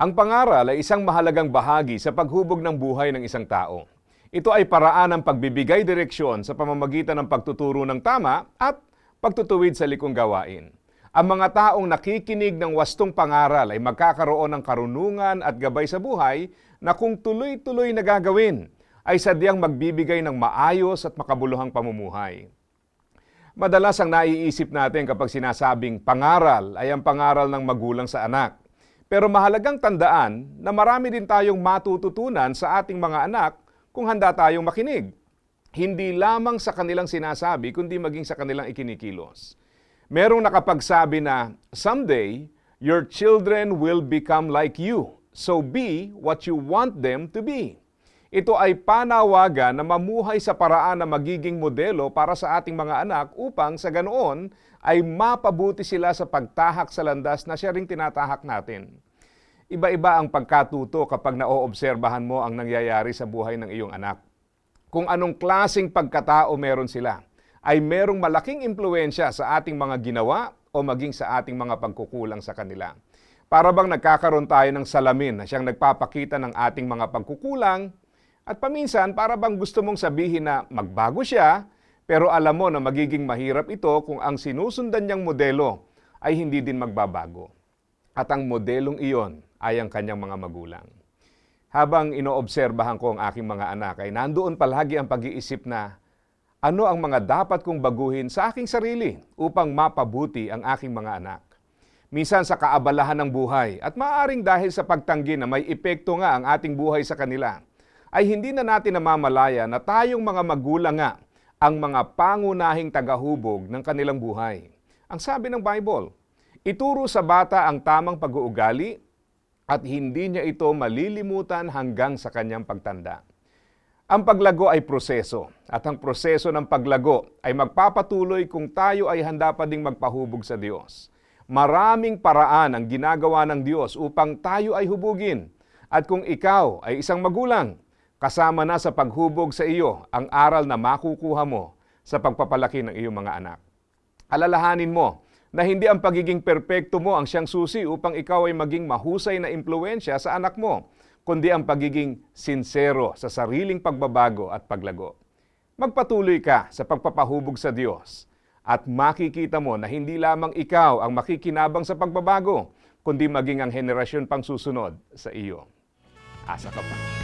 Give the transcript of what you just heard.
Ang pangaral ay isang mahalagang bahagi sa paghubog ng buhay ng isang tao. Ito ay paraan ng pagbibigay direksyon sa pamamagitan ng pagtuturo ng tama at pagtutuwid sa likong gawain. Ang mga taong nakikinig ng wastong pangaral ay magkakaroon ng karunungan at gabay sa buhay na kung tuloy-tuloy na gagawin, ay sadyang magbibigay ng maayos at makabuluhang pamumuhay. Madalas ang naiisip natin kapag sinasabing pangaral ay ang pangaral ng magulang sa anak. Pero mahalagang tandaan na marami din tayong matututunan sa ating mga anak kung handa tayong makinig. Hindi lamang sa kanilang sinasabi, kundi maging sa kanilang ikinikilos. Merong nakapagsabi na, Someday, your children will become like you. So be what you want them to be. Ito ay panawagan na mamuhay sa paraan na magiging modelo para sa ating mga anak upang sa ganoon ay mapabuti sila sa pagtahak sa landas na siya ring tinatahak natin. Iba-iba ang pagkatuto kapag naoobserbahan mo ang nangyayari sa buhay ng iyong anak. Kung anong klasing pagkatao meron sila, ay merong malaking impluensya sa ating mga ginawa o maging sa ating mga pagkukulang sa kanila. Para bang nagkakaroon tayo ng salamin na siyang nagpapakita ng ating mga pagkukulang at paminsan para bang gusto mong sabihin na magbago siya pero alam mo na magiging mahirap ito kung ang sinusundan niyang modelo ay hindi din magbabago. At ang modelong iyon ay ang kanyang mga magulang. Habang inoobserbahan ko ang aking mga anak ay nandoon palagi ang pag-iisip na ano ang mga dapat kong baguhin sa aking sarili upang mapabuti ang aking mga anak. Minsan sa kaabalahan ng buhay at maaring dahil sa pagtanggi na may epekto nga ang ating buhay sa kanila, ay hindi na natin namamalaya na tayong mga magulang nga ang mga pangunahing tagahubog ng kanilang buhay. Ang sabi ng Bible, ituro sa bata ang tamang pag-uugali at hindi niya ito malilimutan hanggang sa kanyang pagtanda. Ang paglago ay proseso at ang proseso ng paglago ay magpapatuloy kung tayo ay handa pa ding magpahubog sa Diyos. Maraming paraan ang ginagawa ng Diyos upang tayo ay hubugin. At kung ikaw ay isang magulang, kasama na sa paghubog sa iyo ang aral na makukuha mo sa pagpapalaki ng iyong mga anak. Alalahanin mo na hindi ang pagiging perpekto mo ang siyang susi upang ikaw ay maging mahusay na impluensya sa anak mo, kundi ang pagiging sinsero sa sariling pagbabago at paglago. Magpatuloy ka sa pagpapahubog sa Diyos at makikita mo na hindi lamang ikaw ang makikinabang sa pagbabago, kundi maging ang henerasyon pang susunod sa iyo. Asa ka pa.